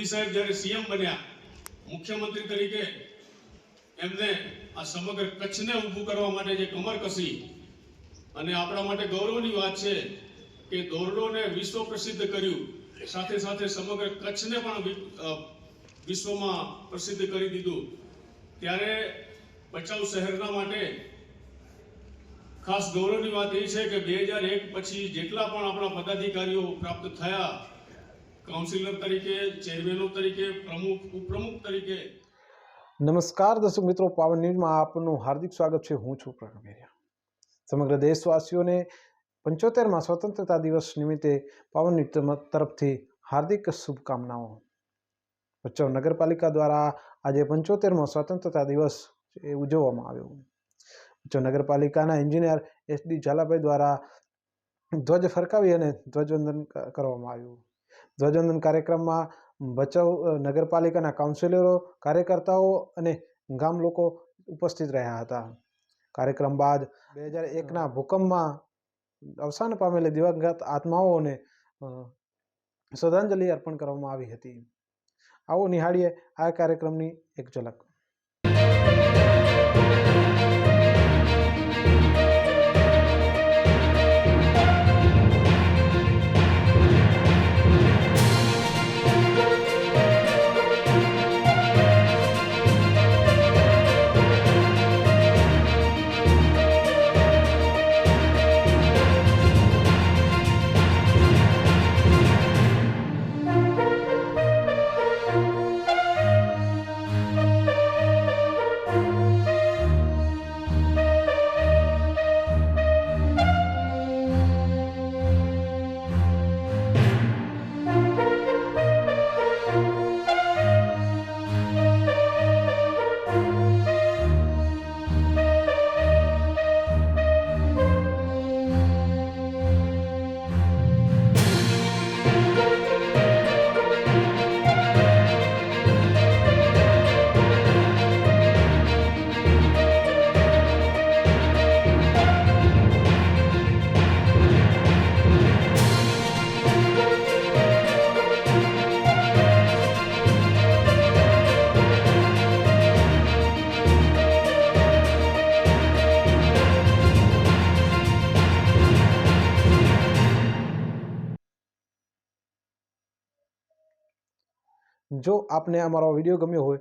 સાહેબ જ્યારે સીએમ બન્યા, મુખ્યમંત્રી તરીકે એમને આ સમગ્ર કચ્છને ઊભું કરવા માટે જે કમર કસી અને આપણા માટે ગૌરવની વાત છે કે દોરડોને વિશ્વ પ્રસિદ્ધ કર્યું, સાથે સાથે સમગ્ર કચ્છને પણ વિશ્વમાં પ્રસિદ્ધ કરી દીધું. ત્યારે ભચાઉ શહેરના માટે ખાસ ગૌરવની વાત એ છે કે બે હજાર એક પછી જેટલા પણ આપણા પદાધિકારીઓ પ્રાપ્ત થયા કાઉન્સિલર તરીકે, ચેરમેનો તરીકે, પ્રમુખ, ઉપપ્રમુખ તરીકે. નમસ્કાર દર્શક મિત્રો, પાવન ન્યૂઝમાં આપનું હાર્દિક સ્વાગત છે. હું છું પ્રણવ સમગ્ર દેશવાસીઓને પંચોતેરમાં સ્વતંત્રતા દિવસ નિમિત્તે પાવન તરફથી હાર્દિક શુભકામનાઓ. ભચાઉ નગરપાલિકા દ્વારા આજે પંચોતેરમો સ્વતંત્રતા દિવસ એ ઉજવવામાં આવ્યો. ભચાઉ નગરપાલિકાના એન્જિનિયર એસ ડી ઝાલાભાઈ દ્વારા ધ્વજ ફરકાવી અને ધ્વજવંદન કરવામાં આવ્યું. ધ્વજવંદન કાર્યક્રમમાં ભચાઉ નગરપાલિકાના કાઉન્સિલરો કાર્યકર્તાઓ અને ગામ લોકો ઉપસ્થિત રહ્યા હતા. કાર્યક્રમ બાદ બે હજાર એકના ભૂકંપમાં અવસાન પામેલી દિવંગત આત્માઓને શ્રદ્ધાંજલિ અર્પણ કરવામાં આવી હતી. આવો નિહાળીએ આ કાર્યક્રમની એક ઝલક. જો આપને અમારો વીડિયો ગમ્યો હોય